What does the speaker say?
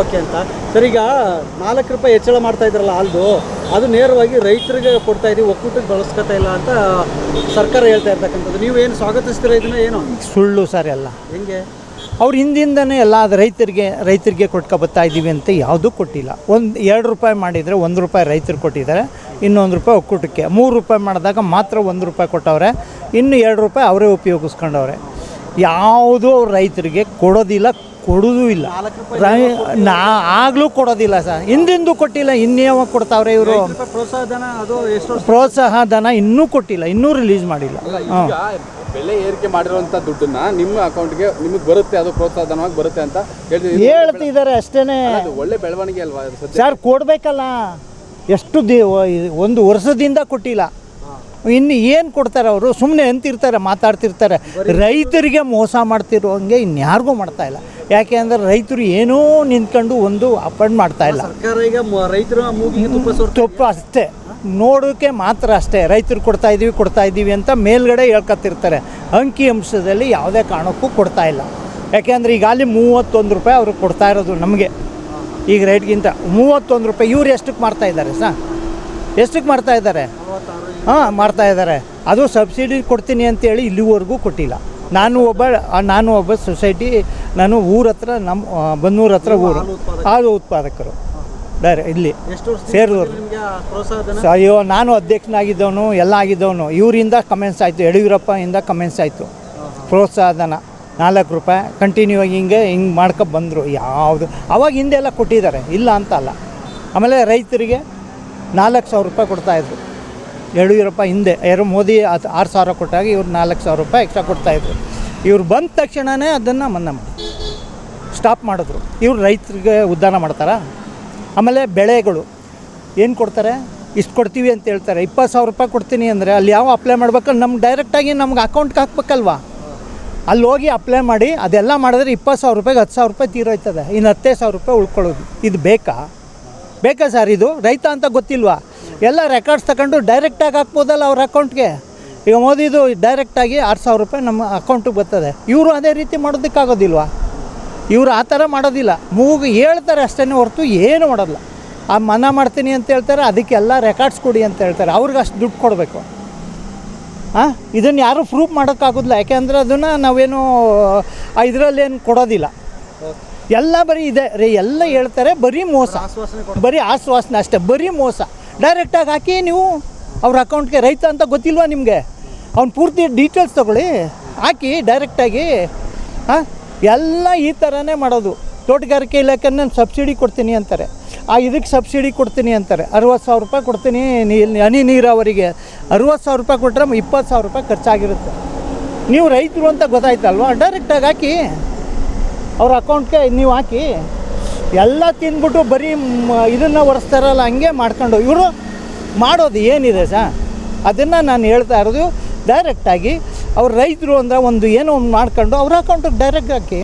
Okay ಅಂತ. Sir ಈಗ ನಾಲ್ಕು ರೂಪಾಯಿ ಹೆಚ್ಚಳ ಮಾಡ್ತಾ ಇದ್ರಲ್ಲ ಹಾಲ್ದು ಅದು ನೇರವಾಗಿ ರೈತರಿಗೆ ಕೊಡ್ತಾ ಇದೀವಿ ಒಕ್ಕೂಟಕ್ಕೆ ಬಳಸ್ಕೊತಾ ಇಲ್ಲ ಅಂತ ಸರ್ಕಾರ ಹೇಳ್ತಾ ಇರ್ತಕ್ಕಂಥದ್ದು. ಏನು ಸ್ವಾಗತಿಸ್ತೀರ ಇದನ್ನ ಏನು? ಸುಳ್ಳು ಸರ್ ಎಲ್ಲ. ಹೆಂಗೆ? ಅವ್ರು ಹಿಂದಿಂದನೇ ಎಲ್ಲ ಅದು ರೈತರಿಗೆ ರೈತರಿಗೆ ಕೊಟ್ಕೊ ಬರ್ತಾ ಇದ್ದೀವಿ ಅಂತ ಯಾವುದೂ ಕೊಟ್ಟಿಲ್ಲ. ಒಂದು ಎರಡು ರೂಪಾಯಿ ಮಾಡಿದರೆ ಒಂದು ರೂಪಾಯಿ ರೈತರು ಕೊಟ್ಟಿದ್ದಾರೆ ಇನ್ನೊಂದು ರೂಪಾಯಿ ಒಕ್ಕೂಟಕ್ಕೆ. ಮೂರು ರೂಪಾಯಿ ಮಾಡಿದಾಗ ಮಾತ್ರ ಒಂದು ರೂಪಾಯಿ ಕೊಟ್ಟವ್ರೆ ಇನ್ನು ಎರಡು ರೂಪಾಯಿ ಅವರೇ ಉಪಯೋಗಿಸ್ಕೊಂಡವ್ರೆ. ಯಾವುದೂ ಅವ್ರು ರೈತರಿಗೆ ಕೊಡೋದಿಲ್ಲ ಕೊಡೋದೂ ಇಲ್ಲ. ನಾ ಆಗಲೂ ಕೊಡೋದಿಲ್ಲ ಸರ್. ಹಿಂದಿಂದು ಕೊಟ್ಟಿಲ್ಲ ಇನ್ನೇವ ಕೊಡ್ತಾವ್ರೆ ಇವರು. ಐದು ಪ್ರೋತ್ಸಾಹ ಧನ ಅದು ಎಷ್ಟು ಪ್ರೋತ್ಸಾಹ ಧನ ಇನ್ನೂ ಕೊಟ್ಟಿಲ್ಲ ಇನ್ನೂ ರಿಲೀಸ್ ಮಾಡಿಲ್ಲ. ಹಾಂ ಈಗ ಬೆಲೆ ಏರಿಕೆ ಮಾಡಿರುವಂತ ದುಡ್ಡನ್ನ ನಿಮ್ಮ ಅಕೌಂಟ್ಗೆ ನಿಮಗೆ ಬರುತ್ತೆ ಅದು ಪ್ರೋತ್ಸಾಹಧನವಾಗಿ ಬರುತ್ತೆ ಅಂತ ಹೇಳ್ತಿದ್ದಾರೆ ಅಷ್ಟೇನೆ. ಅದು ಒಳ್ಳೆ ಬೆಳವಣಿಗೆ ಅಲ್ವಾ ಅದು ಸದ್ಯ ಸರ್ ಕೊಡಬೇಕಲ್ಲ. ಎಷ್ಟು ದಿ ಒಂದು ವರ್ಷದಿಂದ ಕೊಟ್ಟಿಲ್ಲ. ಇನ್ನು ಏನು ಕೊಡ್ತಾರೆ ಅವರು? ಸುಮ್ಮನೆ ಅಂತಿರ್ತಾರೆ ಮಾತಾಡ್ತಿರ್ತಾರೆ. ರೈತರಿಗೆ ಮೋಸ ಮಾಡ್ತಿರೋ ಹಂಗೆ ಇನ್ಯಾರಿಗೂ ಮಾಡ್ತಾ ಇಲ್ಲ. ಯಾಕೆ ಅಂದರೆ ರೈತರು ಏನೂ ನಿಂತ್ಕೊಂಡು ಒಂದು ಅಪಾಯಿಂಟ್ ಮಾಡ್ತಾ ಇಲ್ಲ. ತಪ್ಪು ಈಗ ರೈತರ ಅಷ್ಟೇ. ನೋಡೋಕ್ಕೆ ಮಾತ್ರ ಅಷ್ಟೇ. ರೈತರು ಕೊಡ್ತಾ ಇದ್ದೀವಿ ಕೊಡ್ತಾ ಇದ್ದೀವಿ ಅಂತ ಮೇಲ್ಗಡೆ ಹೇಳ್ಕೊತಿರ್ತಾರೆ ಅಂಕಿ ಅಂಶದಲ್ಲಿ ಯಾವುದೇ ಕಾರಣಕ್ಕೂ ಕೊಡ್ತಾ ಇಲ್ಲ. ಯಾಕೆಂದರೆ ಈಗ ಅಲ್ಲಿ ಮೂವತ್ತೊಂದು ರೂಪಾಯಿ ಅವರು ಕೊಡ್ತಾ ಇರೋದು ನಮಗೆ. ಈಗ ರೇಟ್ಗಿಂತ ಮೂವತ್ತೊಂದು ರೂಪಾಯಿ ಇವ್ರು ಎಷ್ಟಕ್ಕೆ ಮಾಡ್ತಾ ಇದ್ದಾರೆ ಸರ್? ಎಷ್ಟಕ್ಕೆ ಮಾಡ್ತಾ ಇದ್ದಾರೆ? ಹಾಂ ಮಾಡ್ತಾ ಇದ್ದಾರೆ. ಅದು ಸಬ್ಸಿಡಿ ಕೊಡ್ತೀನಿ ಅಂತೇಳಿ ಇಲ್ಲಿವರೆಗೂ ಕೊಟ್ಟಿಲ್ಲ. ನಾನು ಒಬ್ಬ ನಾನು ಒಬ್ಬ ಸೊಸೈಟಿ ನಾನು ಊರ ಹತ್ರ ನಮ್ಮ ಬನ್ನೂರ ಹತ್ರ ಊರು. ಹಾಲು ಉತ್ಪಾದಕರು. ಡೈರೆ ಇಲ್ಲಿ ಸೇರಿದವರು. ಪ್ರೋತ್ಸಾಹ ಧನ? ಅಯ್ಯೋ ನಾನು ಅಧ್ಯಕ್ಷನಾಗಿದ್ದವನು ಎಲ್ಲ ಆಗಿದ್ದವನು. ಇವರಿಂದ ಕಮೆಂಟ್ಸ್ ಆಯಿತು ಯಡಿಯೂರಪ್ಪ ಇಂದ ಕಮೆಂಟ್ಸ್ ಆಯಿತು ಪ್ರೋತ್ಸಾಹಧನ ನಾಲ್ಕು ರೂಪಾಯಿ. ಕಂಟಿನ್ಯೂ ಆಗಿ ಹಿಂಗೆ ಹಿಂಗೆ ಮಾಡ್ಕೊ ಬಂದರು. ಯಾವುದು ಅವಾಗ ಹಿಂದೆ ಎಲ್ಲ ಕೊಟ್ಟಿದ್ದಾರೆ. ಇಲ್ಲ ಅಂತ ಅಲ್ಲ. ಆಮೇಲೆ ರೈತರಿಗೆ ನಾಲ್ಕು ಸಾವಿರ ರೂಪಾಯಿ ಕೊಡ್ತಾಯಿದ್ರು ಯಡಿಯೂರಪ್ಪ ಹಿಂದೆ, ಯಾರು ಮೋದಿ ಅದು ಆರು ಸಾವಿರ ಕೊಟ್ಟಾಗ ಇವ್ರು ನಾಲ್ಕು ಸಾವಿರ ರೂಪಾಯಿ ಎಕ್ಸ್ಟ್ರಾ ಕೊಡ್ತಾಯಿದ್ರು ಇವ್ರು ಬಂದ ತಕ್ಷಣವೇ ಅದನ್ನು ಮನ್ನಾ ಮಾಡಿ ಸ್ಟಾಪ್ ಮಾಡಿದ್ರು. ಇವ್ರು ರೈತರಿಗೆ ಉದ್ಧಾರ ಮಾಡ್ತಾರಾ? ಆಮೇಲೆ ಬೆಳೆಗಳು, ಏನು ಕೊಡ್ತಾರೆ? ಇಷ್ಟು ಕೊಡ್ತೀವಿ ಅಂತ ಹೇಳ್ತಾರೆ. ಇಪ್ಪತ್ತು ಸಾವಿರ ರೂಪಾಯಿ ಕೊಡ್ತೀನಿ ಅಂದರೆ ಅಲ್ಲಿ ಯಾವ ಅಪ್ಲೈ ಮಾಡ್ಬೇಕು ನಮ್ಗೆ ಡೈರೆಕ್ಟಾಗಿ ನಮ್ಗೆ ಅಕೌಂಟ್ಗೆ ಹಾಕ್ಬೇಕಲ್ವಾ? ಅಲ್ಲಿ ಹೋಗಿ ಅಪ್ಲೈ ಮಾಡಿ, ಅದೆಲ್ಲ ಮಾಡಿದ್ರೆ ಇಪ್ಪತ್ತು ಸಾವಿರ ರೂಪಾಯಿಗೆ ಹತ್ತು ಸಾವಿರ ರೂಪಾಯಿ ತೀರೋಯ್ತದೆ ಇನ್ನು ಹತ್ತೇ ಸಾವಿರ ರೂಪಾಯಿ ಉಳ್ಕೊಳ್ಳೋದು. ಇದು ಬೇಕಾ? ಬೇಕಾ ಸರ್ ಇದು? ರೈತ ಅಂತ ಗೊತ್ತಿಲ್ವಾ? ಎಲ್ಲ ರೆಕಾರ್ಡ್ಸ್ ತಗೊಂಡು ಡೈರೆಕ್ಟಾಗಿ ಹಾಕ್ಬೋದಲ್ಲ ಅವ್ರ ಅಕೌಂಟ್ಗೆ ಈಗ ಮೋದಿದು ಡೈರೆಕ್ಟಾಗಿ ಆರು ಸಾವಿರ ರೂಪಾಯಿ ನಮ್ಮ ಅಕೌಂಟಿಗೆ ಬರ್ತದೆ. ಇವರು ಅದೇ ರೀತಿ ಮಾಡೋದಕ್ಕಾಗೋದಿಲ್ವ? ಇವರು ಆ ಥರ ಮಾಡೋದಿಲ್ಲ. ಮೂಗು ಹೇಳ್ತಾರೆ ಅಷ್ಟೇ ಹೊರತು ಏನು ಮಾಡೋಲ್ಲ. ಆ ಮನ ಮಾಡ್ತೀನಿ ಅಂತ ಹೇಳ್ತಾರೆ ಅದಕ್ಕೆಲ್ಲ ರೆಕಾರ್ಡ್ಸ್ ಕೊಡಿ ಅಂತ ಹೇಳ್ತಾರೆ. ಅವ್ರಿಗೆ ಅಷ್ಟು ದುಡ್ಡು ಕೊಡಬೇಕು. ಹಾಂ ಇದನ್ನು ಯಾರೂ ಪ್ರೂಫ್ ಮಾಡೋಕ್ಕಾಗೋದಿಲ್ಲ. ಯಾಕೆಂದ್ರೆ ಅದನ್ನು ನಾವೇನು ಇದರಲ್ಲೇನು ಕೊಡೋದಿಲ್ಲ. ಎಲ್ಲ ಬರೀ ಇದೆ. ರೀ ಎಲ್ಲ ಹೇಳ್ತಾರೆ ಬರೀ ಮೋಸ. ಬರೀ ಆಶ್ವಾಸನೆ ಅಷ್ಟೇ ಬರೀ ಮೋಸ. ಡೈರೆಕ್ಟಾಗಿ ಹಾಕಿ ನೀವು ಅವ್ರ ಅಕೌಂಟ್ಗೆ ರೈತ ಅಂತ ಗೊತ್ತಿಲ್ವಾ ನಿಮಗೆ? ಅವ್ನು ಪೂರ್ತಿ ಡೀಟೇಲ್ಸ್ ತೊಗೊಳ್ಳಿ. ಹಾಕಿ ಡೈರೆಕ್ಟಾಗಿ ಹಾಂ ಎಲ್ಲ ಈ ಥರನೇ ಮಾಡೋದು. ತೋಟಗಾರಿಕೆ ಇಲಾಖೆ ನಾನು ಸಬ್ಸಿಡಿ ಕೊಡ್ತೀನಿ ಅಂತಾರೆ. ಆ ಇದಕ್ಕೆ ಸಬ್ಸಿಡಿ ಕೊಡ್ತೀನಿ ಅಂತಾರೆ. ಅರುವತ್ತು ಸಾವಿರ ರೂಪಾಯಿ ಕೊಡ್ತೀನಿ ನೀ ಹನಿ ನೀರಾವರಿಗೆ. ಅರುವತ್ತು ಸಾವಿರ ರೂಪಾಯಿ ಕೊಟ್ಟರೆ ಇಪ್ಪತ್ತು ಸಾವಿರ ರೂಪಾಯಿ ಖರ್ಚಾಗಿರುತ್ತೆ. ನೀವು ರೈತರು ಅಂತ ಗೊತ್ತಾಯ್ತಲ್ವ? ಡೈರೆಕ್ಟಾಗಿ ಹಾಕಿ ಅವ್ರ ಅಕೌಂಟ್ಗೆ ನೀವು ಹಾಕಿ ಎಲ್ಲ ತಿಂದ್ಬಿಟ್ಟು ಬರೀ ಇದನ್ನು ಒರೆಸ್ತಾರಲ್ಲ, ಹಂಗೆ ಮಾಡ್ಕೊಂಡು ಇವರು ಮಾಡೋದು ಏನಿದೆ ಸಾ? ಅದನ್ನು ನಾನು ಹೇಳ್ತಾ ಇರೋದು ಡೈರೆಕ್ಟಾಗಿ ಅವ್ರು ರೈತರು ಅಂದರೆ ಒಂದು ಏನೋ ಒಂದು ಮಾಡ್ಕೊಂಡು ಅವ್ರ ಅಕೌಂಟಿಗೆ ಡೈರೆಕ್ಟ್ ಹಾಕಿ